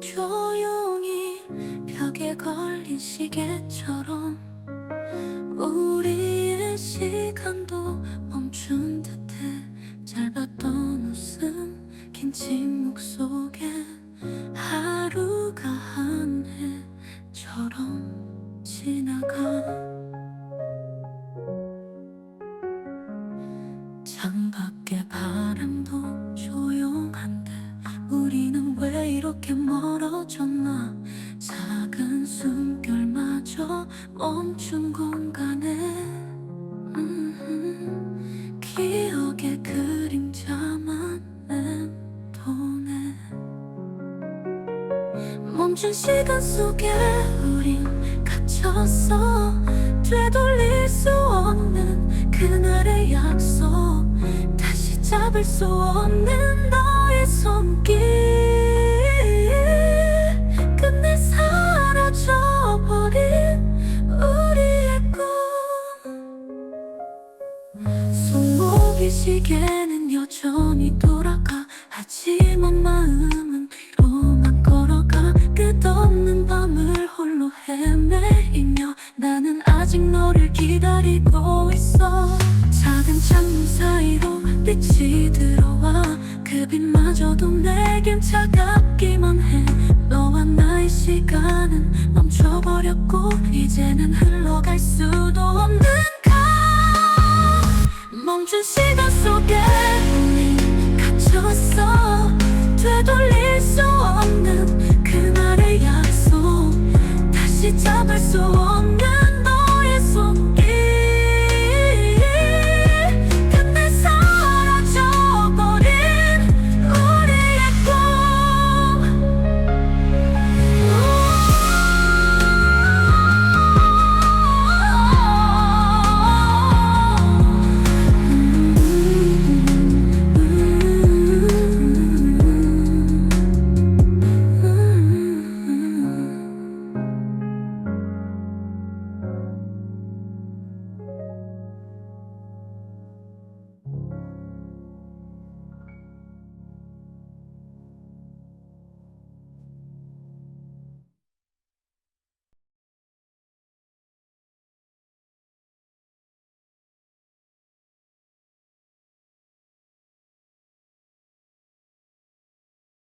조용히 벽에 걸린 시계처럼 우리의 시간도 멈춘 듯해 짧았던 웃음 긴 침묵 속에 하루가 한 해처럼 지나가. 창밖의 바람도 조용한데 우리 이렇게 멀어졌나? 작은 숨결마저 멈춘 공간에. 음, 기억의 그림자만 맴도네. 멈춘 시간 속에 우린 갇혔어 되돌릴 수 없는 그날의 약속. 다시 잡을 수 없는 너의 손길 시계는 여전히 돌아가 하지만 마음은 뒤로만 걸어가 끝없는 밤을 홀로 헤매이며 나는 아직 너를 기다리고 있어 작은 창문 사이로 빛이 들어와 그 빛마저도 내겐 차갑기만 해 너와 나의 시간은 멈춰버렸고 이제는 흘러갈 수도 가 멈춘 시간 속에